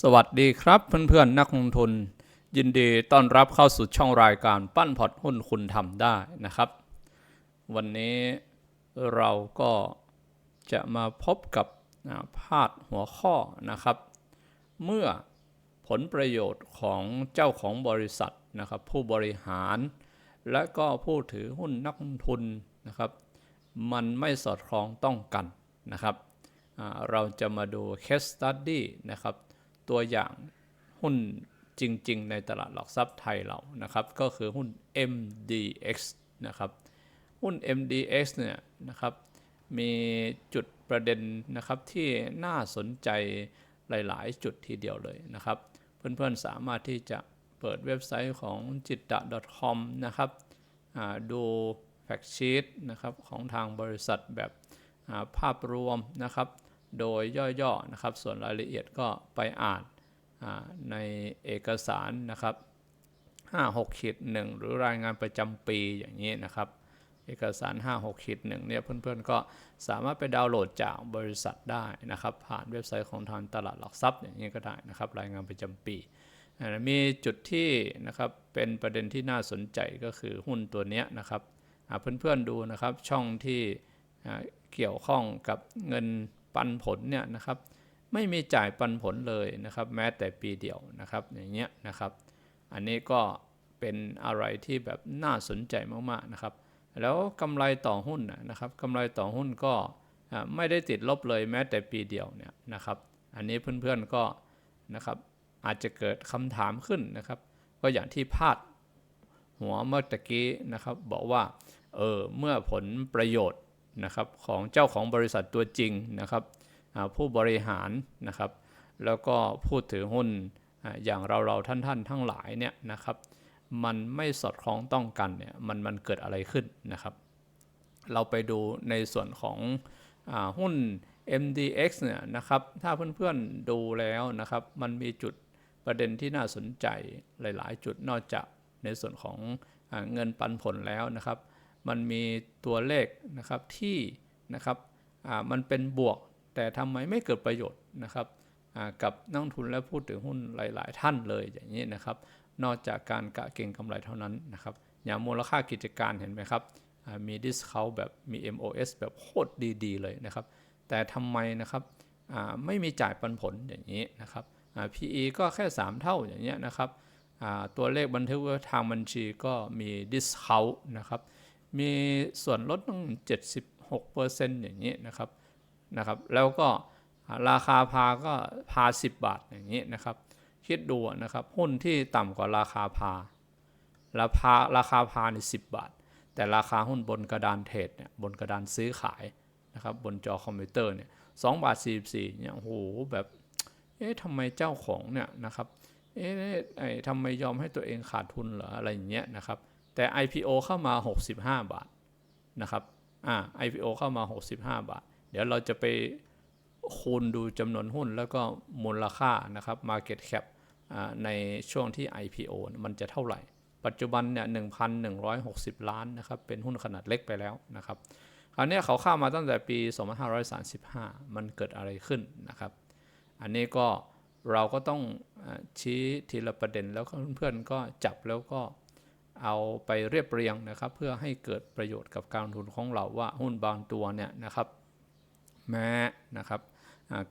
สวัสดีครับเพื่อนๆ นักลงทุน ยินดีต้อนรับเข้าสู่ช่องรายการปั้นพอร์ตหุ้นคุณทำได้นะครับ วันนี้เราก็จะมาพบกับพาดหัวข้อนะครับ เมื่อผลประโยชน์ของเจ้าของบริษัทนะครับ ผู้บริหาร และก็ผู้ถือหุ้นนักลงทุนนะครับ มันไม่สอดคล้องต้องกันนะครับเราจะมาดู case study นะครับ ตัวอย่างหุ้นจริง ๆ ในตลาดหลักทรัพย์ไทยเรานะครับ ก็คือหุ้น MDX นะครับ หุ้น MDX เนี่ยนะครับ มีจุดประเด็นนะครับที่น่าสนใจหลาย ๆ จุดทีเดียวเลยนะครับ เพื่อน ๆ สามารถที่จะเปิดเว็บไซต์ของจิตตะ .com นะครับดูแฟกชีตนะครับของทางบริษัทแบบภาพรวมนะครับ โดยย่อๆนะครับ ส่วนรายละเอียดก็ไปอ่านาในเอกสารนะครับ56ขีด1หรือรายงานประจำปีอย่างนี้นะครับ เอกสาร 56ขีด1เนี่ยเพื่อนๆก็สามารถไปดาวน์โหลดจากบริษัทได้นะครับ ผ่านเว็บไซต์ของทางตลาดหลักทรัพย์อย่างนี้ก็ได้นะครับ รายงานประจำปีมีจุดที่นะครับเป็นประเด็นที่น่าสนใจก็คือหุ้นตัวนี้นะครับอ่าเพื่อนๆดูนะครับช่องที่เกี่ยวข้องกับเงิน ปันผลเนี่ยนะครับไม่มีจ่ายปันผลเลยนะครับแม้แต่ปีเดียวนะครับอย่างเงี้ยนะครับ อันนี้ก็เป็นอะไรที่แบบน่าสนใจมากๆนะครับ แล้วกำไรต่อหุ้นนะครับกำไรต่อหุ้นก็ไม่ได้ติดลบเลยแม้แต่ปีเดียวเนี่ยนะครับอันนี้เพื่อนๆก็นะครับอาจจะเกิดคำถามขึ้นนะครับ ก็อย่างที่พาดหัวเมื่อตะกี้นะครับบอกว่าเออเมื่อผลประโยชน์ นะครับของเจ้าของบริษัทตัวจริงนะครับผู้บริหารนะครับ แล้วก็ผู้ถือหุ้นอย่างเราเราท่านท่านทั้งหลายเนี่ยนะครับ มันไม่สอดคล้องต้องกันเนี่ยมันมันเกิดอะไรขึ้นนะครับ เราไปดูในส่วนของอหุ้น MDX เนี่ยนะครับ ถ้าเพื่อนๆดูแล้วนะครับ มันมีจุดประเด็นที่น่าสนใจหลาย ๆ จุดนอกจากในส่วนของอเงินปันผลแล้วนะครับ มันมีตัวเลขนะครับที่นะครับมันเป็นบวก แต่ทำไมไม่เกิดประโยชน์นะครับกับนักทุนและผู้ถือหุ้นหลาย ๆ ท่านเลยอย่างนี้นะครับ นอกจากการกะเก่งกำไรเท่านั้นนะครับอย่างมูลค่ากิจการเห็นไหมครับมีดิสคาแบบมี MOS แบบโคตรดี ๆ เลยนะครับ แต่ทำไมนะครับไม่มีจ่ายปันผลอย่างนี้นะครับ PE ก็แค่ 3 เท่าอย่างเงี้ยนะครับตัวเลขบันทึกไว้ทางบัญชีก็มีดิสคานะครับ มีส่วนลดตั้ง 76%อย่างนี้นะครับนะครับแล้วก็ราคาพาก็พา 10 บาทอย่างนี้นะครับ คิดดูนะครับหุ้นที่ต่ำกว่าราคาพาราคาราคาพาในสิบาท แต่ราคาหุ้นบนกระดานเทรดเนี่ยบนกระดานซื้อขายนะครับบนจอคอมพิวเตอร์เนี่ยสองบาทสี่สี่เนี่ยโอ้โหแบบเอ๊ะทำไมเจ้าของเนี่ยนะครับเอ๊ะไอ้ทำไมยอมให้ตัวเองขาดทุนเหรออะไรอย่างเงี้ยนะครับ แต่ IPO เข้ามา 65 บาทนะครับอ่า IPO เข้ามา 65 บาท เดี๋ยวเราจะไปคูณดูจำนวนหุ้นแล้วก็มูลค่านะครับ Market Cap อ่าในช่วงที่ IPO มันจะเท่าไหร่ ปัจจุบันเนี่ย 1,160 ล้านนะครับ เป็นหุ้นขนาดเล็กไปแล้วนะครับ คราวนี้เขาเข้ามาตั้งแต่ปี 2535 มันเกิดอะไรขึ้นนะครับ อันนี้ก็เราก็ต้องชี้ทีละประเด็นแล้วเพื่อนๆก็จับแล้วก็ เอาไปเรียบเรียงนะครับ เพื่อให้เกิดประโยชน์กับการลงทุนของเราว่าหุ้นบางตัวเนี่ยนะครับ แม้นะครับ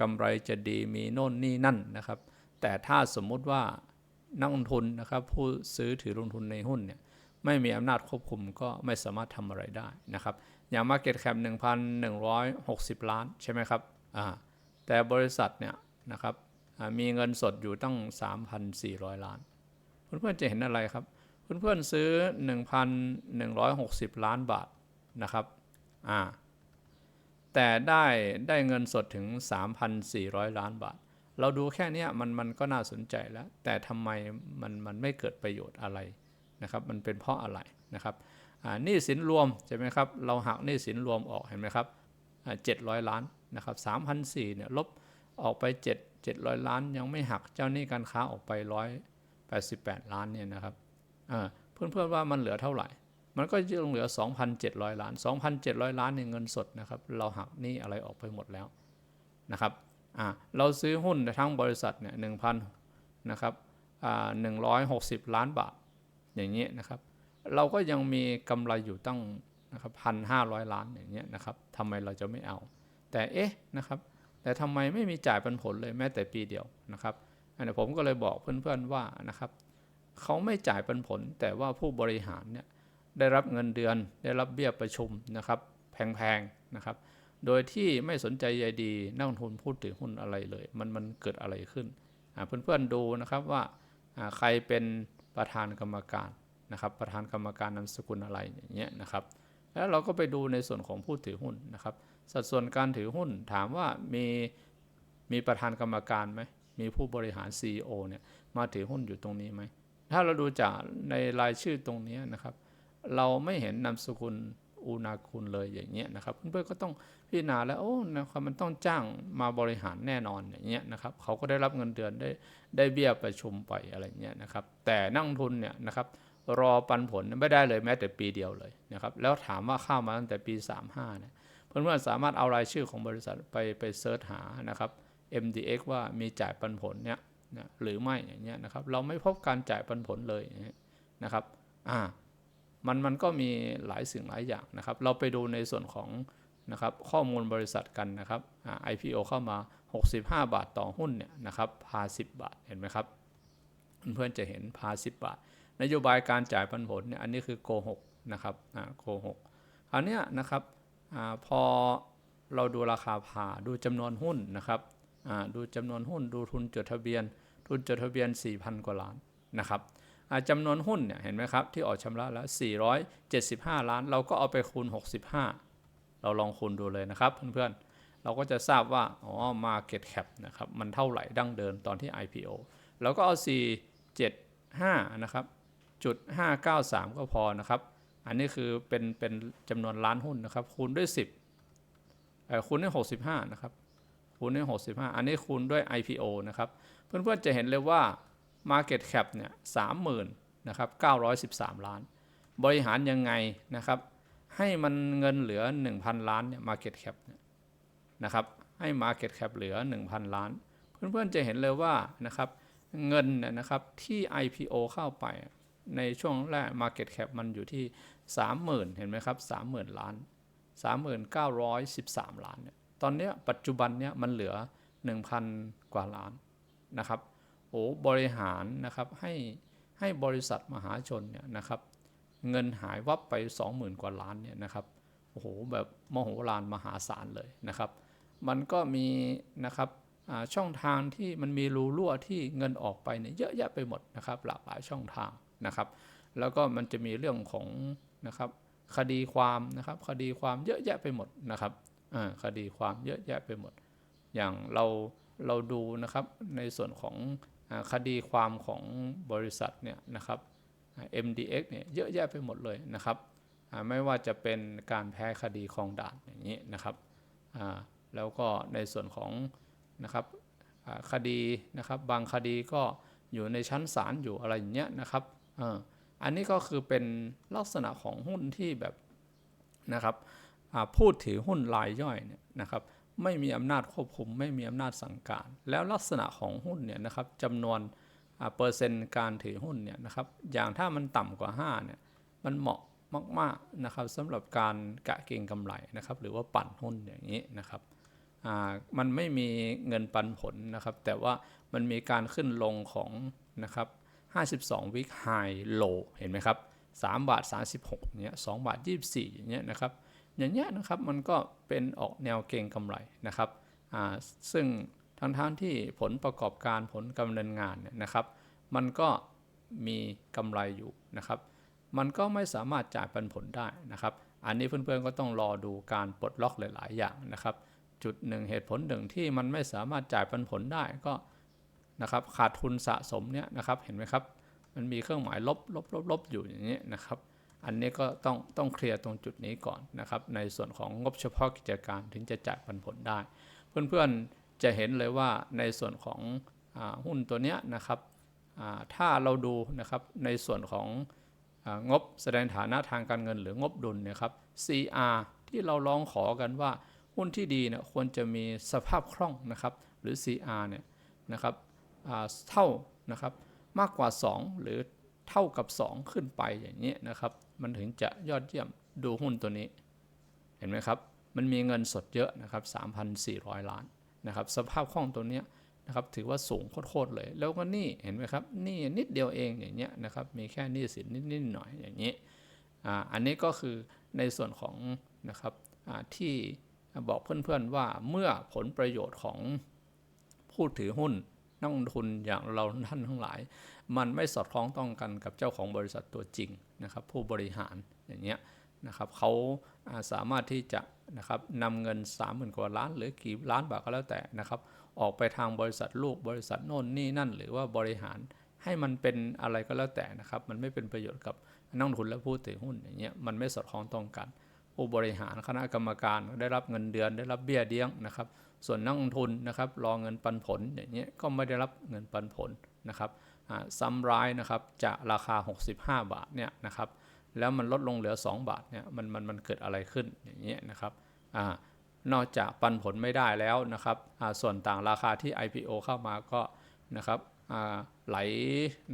กำไรจะดีมีโน่นนี่นั่นนะครับ แต่ถ้าสมมุติว่านักลงทุนนะครับผู้ซื้อถือลงทุนในหุ้นเนี่ยไม่มีอำนาจควบคุมก็ไม่สามารถทำอะไรได้นะครับ อย่าง Market Cap 1,160 ล้านใช่ไหมครับแต่บริษัทเนี่ยนะครับมีเงินสดอยู่ตั้ง 3,400 ล้านเพื่อนๆจะเห็นอะไรครับ เพื่อนๆซื้อ 1,160 ล้านบาทนะครับอ่าแต่ได้ได้เงินสดถึง 3,400 ล้านบาท เราดูแค่นี้มันมันก็น่าสนใจแล้ว แต่ทำไมมันมันไม่เกิดประโยชน์อะไรนะครับมันเป็นเพราะอะไรนะครับอ่าหนี้สินรวมใช่ไหมครับเราหักหนี้สินรวมออกเห็นไหมครับอ่า700ล้านนะครับ3,400เนี่ยลบออกไป7 700ล้าน ยังไม่หักเจ้าหนี้การค้าออกไป188ล้านเนี่ยนะครับ เพื่อนๆว่ามันเหลือเท่าไหร่ มันก็ยังเหลือ 2,700 ล้าน 2,700 ล้านในเงินสดนะครับ เราหักหนี้อะไรออกไปหมดแล้วนะครับเราซื้อหุ้นทั้งบริษัทเนี่ยหนึ่งพันนะครับหนึ่งร้อยหกสิบล้านบาท อย่างเงี้ยนะครับ เราก็ยังมีกำไรอยู่ตั้งนะครับพันห้าร้อยล้านอย่างเงี้ยนะครับทำไมเราจะไม่เอา แต่เอ๊ะนะครับ แต่ทำไมไม่มีจ่ายปันผลเลยแม้แต่ปีเดียวนะครับอันนี้ผมก็เลยบอกเพื่อนๆว่านะครับ เขาไม่จ่ายปันผล แต่ว่าผู้บริหารเนี่ยได้รับเงินเดือนได้รับเบี้ยประชุมนะครับ แพงๆนะครับ โดยที่ไม่สนใจใยดีนักลงทุนพูดถึงหุ้นอะไรเลย มันมันเกิดอะไรขึ้นอ่าเพื่อนๆดูนะครับว่าอ่าใครเป็นประธานกรรมการนะครับ ประธานกรรมการนามสกุลอะไรอย่างเงี้ยนะครับ แล้วเราก็ไปดูในส่วนของผู้ถือหุ้นนะครับ สัดส่วนการถือหุ้นถามว่ามีมีประธานกรรมการไหมมีผู้บริหาร CEO เนี่ยมาถือหุ้นอยู่ตรงนี้ไหม ถ้าเราดูจากในรายชื่อตรงนี้นะครับ เราไม่เห็นนามสกุลอูนาคุณเลยอย่างเงี้ยนะครับ เพื่อนๆก็ต้องพิจารณาแล้วโอ้นะครับมันต้องจ้างมาบริหารแน่นอนอย่างเงี้ยนะครับเขาก็ได้รับเงินเดือนได้ได้เบี้ยประชุมไปอะไรเงี้ยนะครับ แต่นักลงทุนเนี่ยนะครับรอปันผลไม่ได้เลยแม้แต่ปีเดียวเลยนะครับแล้วถามว่าเข้ามาตั้งแต่ปี 35เนี่ยเพื่อนๆสามารถเอารายชื่อของบริษัทไปไปเซิร์ชหานะครับ MDX ว่ามีจ่ายปันผลเนี่ย นะหรือไม่อย่างเงี้ยนะครับ เราไม่พบการจ่ายปันผลเลยนะครับอ่ามันมันก็มีหลายสิ่งหลายอย่างนะครับ เราไปดูในส่วนของนะครับข้อมูลบริษัทกันนะครับอ่า IPO เข้ามา 65 บาทต่อหุ้นเนี่ยนะครับพา 10 บาทเห็นไหมครับ เพื่อนๆจะเห็นพา 10 บาท นโยบายการจ่ายปันผลเนี่ยอันนี้คือโกหกนะครับอ่าโกหกอันเนี้นะครับอาพอเราดูราคาพาดูจำนวนหุ้นนะครับ ดูจำนวนหุ้นดูทุนจดทะเบียน ทุนจดทะเบียน 4,000 กว่าล้านนะครับจำนวนหุ้นเนี่ยเห็นไหมครับ ที่ออกชำระแล้ว 475 ล้าน เราก็เอาไปคูณ 65 เราลองคูณดูเลยนะครับเพื่อนๆ เราก็จะทราบว่า อ๋อ market cap นะครับ มันเท่าไหร่ดั้งเดิมตอนที่ IPO เราก็เอา 475 นะครับจุด593 ก็พอนะครับ อันนี้คือเป็นเป็นจำนวนล้านหุ้นนะครับ คูณด้วย 10คูณด้วย 65 นะครับ คูณด้วย 65 อันนี้คูณด้วย IPO นะครับ เพื่อนๆจะเห็นเลยว่า Market Cap เนี่ย30,000นะครับ913 ล้าน บริหารยังไงนะครับ ให้มันเงินเหลือ 1,000 ล้านเนี่ย Market Cap เนี่ยนะครับ ให้ Market Cap เหลือ 1,000 ล้าน เพื่อนๆจะเห็นเลยว่านะครับเงินเนี่ยนะครับที่ IPO เข้าไปในช่วงแรก Market Cap มันอยู่ที่ 30,000 เห็นไหมครับ 30,000 ล้าน 3913 ล้านเนี่ย ตอนเนี้ยปัจจุบันเนี้ยมันเหลือ 1,000 กว่าล้านนะครับโอ้บริหารนะครับให้ให้บริษัทมหาชนเนี่ยนะครับ เงินหายวับไป 20,000 กว่าล้านเนี่ยนะครับโอ้โหแบบมโหฬารมหาศาลเลยนะครับ มันก็มีนะครับช่องทางที่มันมีรูรั่วที่เงินออกไปเนี่ยเยอะแยะไปหมดนะครับ หลากหลายช่องทางนะครับ แล้วก็มันจะมีเรื่องของนะครับคดีความนะครับ คดีความเยอะแยะไปหมดนะครับ คดีความเยอะแยะไปหมด อย่างเราเราดูนะครับในส่วนของคดีความของบริษัทเนี่ยนะครับ MDX เนี่ยเยอะแยะไปหมดเลยนะครับ ไม่ว่าจะเป็นการแพ้คดีคลองด่านอย่างนี้นะครับ แล้วก็ในส่วนของนะครับคดีนะครับบางคดีก็อยู่ในชั้นศาลอยู่อะไรอย่างเงี้ยนะครับอันนี้ก็คือเป็นลักษณะของหุ้นที่แบบนะครับ พูดถือหุ้นรายย่อยเนี่ยนะครับไม่มีอำนาจควบคุม ไม่มีอำนาจสั่งการ แล้วลักษณะของหุ้นเนี่ยนะครับจำนวนเปอร์เซ็นต์การถือหุ้นเนี่ยนะครับอย่างถ้ามันต่ำกว่า5เนี่ยมันเหมาะมากๆนะครับสำหรับการกะเก็งกำไรนะครับหรือว่าปั่นหุ้นอย่างนี้นะครับมันไม่มีเงินปันผลนะครับ แต่ว่ามันมีการขึ้นลงของนะครับ52วิกไฮโลเห็นไหมครับ3บาท36เนี้ย2บาท24เงี้ยนะครับ อย่างเงี้ยนะครับมันก็เป็นออกแนวเก่งกำไรนะครับซึ่งทั้งๆที่ผลประกอบการผลกำเนินงานเนี่ยนะครับ มันก็มีกำไรอยู่นะครับ มันก็ไม่สามารถจ่ายปันผลได้นะครับ อันนี้เพื่อนๆก็ต้องรอดูการปลดล็อกหลาย ๆ อย่างนะครับ จุดหนึ่งเหตุผลหนึ่งที่มันไม่สามารถจ่ายปันผลได้ก็นะครับขาดทุนสะสมเนี่ยนะครับเห็นไหมครับ มันมีเครื่องหมายลบลบลบลบอยู่อย่างนี้นะครับ อันนี้ก็ต้องต้องเคลียร์ตรงจุดนี้ก่อนนะครับ ในส่วนของงบเฉพาะกิจการถึงจะจ่ายปันผลได้ เพื่อนๆจะเห็นเลยว่าในส่วนของอหุ้นตัวเนี้ยนะครับถ้าเราดูนะครับในส่วนขององบแสดงฐานะทางการเงินหรืองบดุลเนี่ยครับ CR ที่เราร้องขอกันว่าหุ้นที่ดีเนี่ยควรจะมีสภาพคล่องนะครับหรือ CR เนี่ยนะครับเท่านะครับมากกว่า 2 หรือ เท่ากับ 2 ขึ้นไปอย่างนี้นะครับ มันถึงจะยอดเยี่ยมดูหุ้นตัวนี้ เห็นไหมครับ มันมีเงินสดเยอะนะครับ 3,400 ล้านนะครับ สภาพคล่องตัวเนี้ยนะครับ ถือว่าสูงโคตรเลย แล้วก็นี่เห็นไหมครับนี่นิดเดียวเองอย่างเงี้ยนะครับ มีแค่นี้สินนิดๆหน่อยอย่างนี้อ่าอันนี้ก็คือในส่วนของนะครับอ่าที่บอกเพื่อนๆว่าเมื่อผลประโยชน์ของผู้ถือหุ้น นักลงทุนอย่างเราท่านทั้งหลาย มันไม่สอดคล้องต้องกันกับเจ้าของบริษัทตัวจริงนะครับผู้บริหารอย่างเงี้ยนะครับเขาาสามารถที่จะนะครับนำเงิน 30,000 กว่าล้าน หรือกี่ล้านบาทก็แล้วแต่นะครับออกไปทางบริษัทลูกบริษัทโน่นนี่นั่น หรือว่าบริหารให้มันเป็นอะไรก็แล้วแต่นะครับ มันไม่เป็นประโยชน์กับนักลงทุนและผู้ถือหุ้นอย่างเงี้ยมันไม่สอดคล้องต้องกัน ผู้บริหารคณะกรรมการได้รับเงินเดือนได้รับเบี้ยเลี้ยงนะครับ ส่วนนักลงทุนนะครับรอเงินปันผลอย่างเงี้ยก็ไม่ได้รับเงินปันผลนะครับซัมไรนะครับจากราคา 65 บาทเนี่ยนะครับแล้วมันลดลงเหลือ 2 บาทเนี่ยมันมันมันเกิดอะไรขึ้นอย่างเงี้ยนะครับอนอกจากปันผลไม่ได้แล้วนะครับส่วนต่างราคาที่ IPO เข้ามาก็นะครับไหล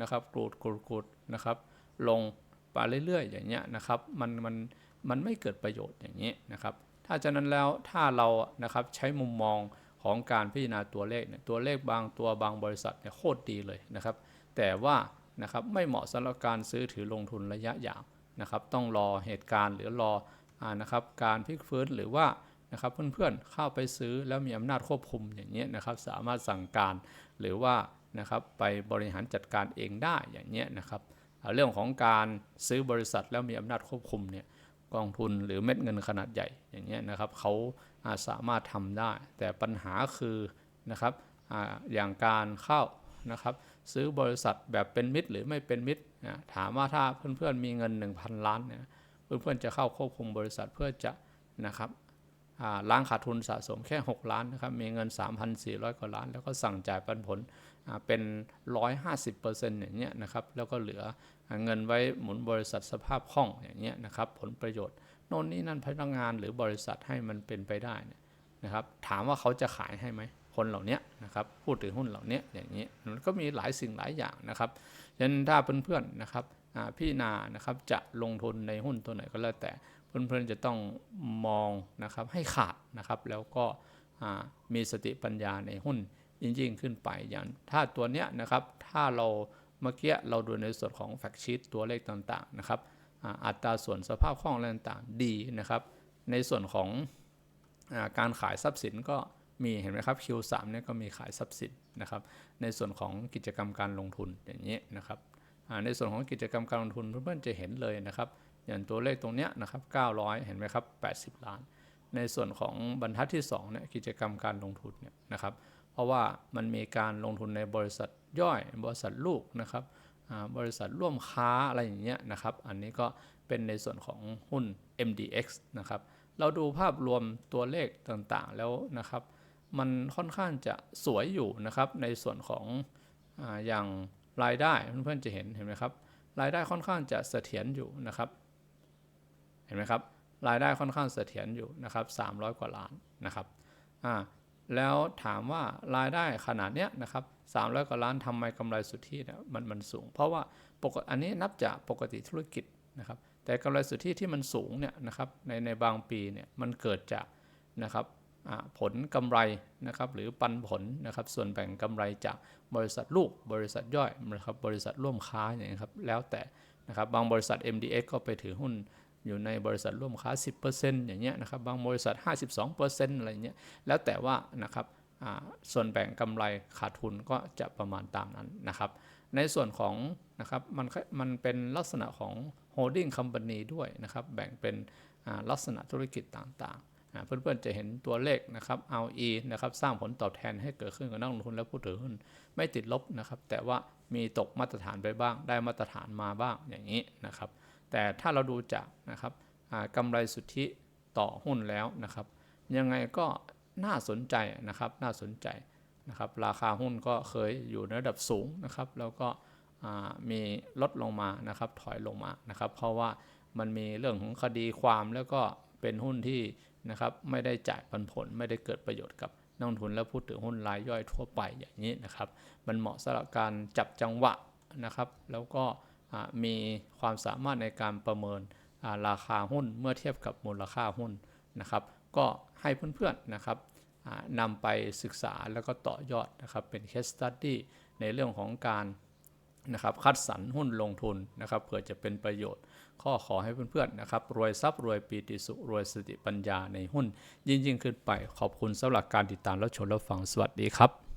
นะครับกรูดกรูดกรูดนะครับลงไปเรื่อยๆ อย่างเงี้ยนะครับมันมันมันไม่เกิดประโยชน์อย่างนี้ยนะครับ ถ้าฉะนั้นแล้วถ้าเรานะครับใช้มุมมองของการพิจารณาตัวเลขเนี่ยตัวเลขบางตัวบางบริษัทเนี่ยโคตรดีเลยนะครับ แต่ว่านะครับไม่เหมาะสำหรับการซื้อถือลงทุนระยะยาวนะครับ ต้องรอเหตุการณ์หรือรออานะครับการพลิกฟื้นหรือว่านะครับเพื่อนๆเข้าไปซื้อแล้วมีอำนาจควบคุมอย่างนี้นะครับ สามารถสั่งการหรือว่านะครับไปบริหารจัดการเองได้อย่างนี้นะครับเรื่องของการซื้อบริษัทแล้วมีอำนาจควบคุมเนี่ย กองทุนหรือเม็ดเงินขนาดใหญ่อย่างเงี้ยนะครับเขาสามารถทำได้ แต่ปัญหาคือนะครับออย่างการเข้านะครับซื้อบริษัทแบบเป็นมิตรหรือไม่เป็นมิตรถามว่าถ้าเพื่อนๆมีเงิน 1,000 ล้านเนี่ยเพื่อนๆจะเข้าควบคุมบริษัทเพื่อจะนะครับล้างขาดทุนสะสมแค่ 6 ล้านนะครับมีเงิน 3,400 กว่าล้าน แล้วก็สั่งจ่ายปันผลเป็น 150%อย่างเงี้ยนะครับแล้วก็เหลือ เงินไว้หมุนบริษัทสภาพคล่องอย่างเงี้ยนะครับผลประโยชน์โน่นนี่นั่นพนักงานหรือบริษัทให้มันเป็นไปได้นะครับ ถามว่าเขาจะขายให้ไหมคนเหล่านี้นะครับพูดถึงหุ้นเหล่านี้อย่างนี้มันก็มีหลายสิ่งหลายอย่างนะครับฉะนั้นถ้าเพื่อนๆนะครับพี่นานะครับจะลงทุนในหุ้นตัวไหนก็แล้วแต่เพื่อนๆจะต้องมองนะครับให้ขาดนะครับแล้วก็มีสติปัญญาในหุ้นยิ่งๆขึ้นไปอย่างถ้าตัวเนี้ยนะครับถ้าเรา เมื่อกี้เราดูในส่วนของแฟกชีตตัวเลขต่างๆนะครับอัตราส่วนสภาพคล่องอะไรต่างๆดีนะครับ ในส่วนของอการขายทรัพย์สินก็มีเห็นไหมครับ Q3 เนี่ยก็มีขายทรัพย์สินนะครับ ในส่วนของกิจกรรมการลงทุนอย่างนี้นะครับในส่วนของกิจกรรมการลงทุนเพื่อนๆจะเห็นเลยนะครับ อย่างตัวเลขตรงเนี้ยนะครับ 900 เห็นไหมครับ 80 ล้าน ในส่วนของบรรทัดที่2เนี่ยกิจกรรมการลงทุนเนี่ยนะครับ เพราะว่ามันมีการลงทุนในบริษัท ย่อย บริษัทลูกนะครับบริษัทร่วมค้าอะไรอย่างเงี้ยนะครับ อันนี้ก็เป็นในส่วนของหุ้น MDX นะครับ เราดูภาพรวมตัวเลขต่างๆแล้วนะครับ มันค่อนข้างจะสวยอยู่นะครับในส่วนของออย่างรายได้เพื่อนๆจะเห็นเห็นไหมครับ รายได้ค่อนข้างจะเสถียรอยู่นะครับ เห็นไหมครับ รายได้ค่อนข้างเสถียรอยู่นะครับ300 กว่าล้านนะครับอ่าแล้วถามว่ารายได้ขนาดเนี้ยนะครับ 300กว่าล้านทำไมกำไรสุทธิเนี่ยมันมันสูง เพราะว่าปกติอันนี้นับจากปกติธุรกิจนะครับ แต่กำไรสุทธิที่มันสูงเนี่ยนะครับในในบางปีเนี่ยมันเกิดจากนะครับผลกำไรนะครับหรือปันผลนะครับส่วนแบ่งกำไรจากบริษัทลูกบริษัทย่อยนะครับบริษัทร่วมค้าอย่างนี้ครับแล้วแต่นะครับบางบริษัท MDX ก็ไปถือหุ้นอยู่ในบริษัทร่วมค้า 10%อย่างเงี้ยนะครับบางบริษัท 52%อะไรเงี้ยแล้วแต่ว่านะครับ ส่วนแบ่งกำไรขาดทุนก็จะประมาณตามนั้นนะครับ ในส่วนของนะครับมันมันเป็นลักษณะของ holding company ด้วยนะครับ แบ่งเป็นลักษณะธุรกิจต่างๆ เพื่อนๆจะเห็นตัวเลขนะครับ ROE นะครับสร้างผลตอบแทนให้เกิดขึ้นกับนักลงทุนและผู้ถือหุ้นไม่ติดลบนะครับ แต่ว่ามีตกมาตรฐานไปบ้าง ได้มาตรฐานมาบ้างอย่างนี้นะครับ แต่ถ้าเราดูจากนะครับกำไรสุทธิต่อหุ้นแล้วนะครับ ยังไงก็ น่าสนใจนะครับน่าสนใจนะครับราคาหุ้นก็เคยอยู่ในระดับสูงนะครับแล้วก็มีลดลงมานะครับถอยลงมานะครับเพราะว่ามันมีเรื่องของคดีความแล้วก็เป็นหุ้นที่นะครับไม่ได้จ่ายปันผลไม่ได้เกิดประโยชน์กับนักลงทุนและผู้ถือหุ้นรายย่อยทั่วไปอย่างนี้นะครับมันเหมาะสำหรับการจับจังหวะนะครับแล้วก็มีความสามารถในการประเมินราคาหุ้นเมื่อเทียบกับมูลค่าหุ้นนะครับ ก็ให้เพื่อนๆนะครับนำไปศึกษาแล้วก็ต่อยอดนะครับเป็น case study ในเรื่องของการนะครับคัดสรรหุ้นลงทุนนะครับเพื่อจะเป็นประโยชน์ ข้อขอให้เพื่อนๆนะครับรวยทรัพย์รวยปีติสุรวยสติปัญญาในหุ้น ยิ่งยิ่งๆขึ้นไปขอบคุณสำหรับการติดตามและชมและฟังสวัสดีครับ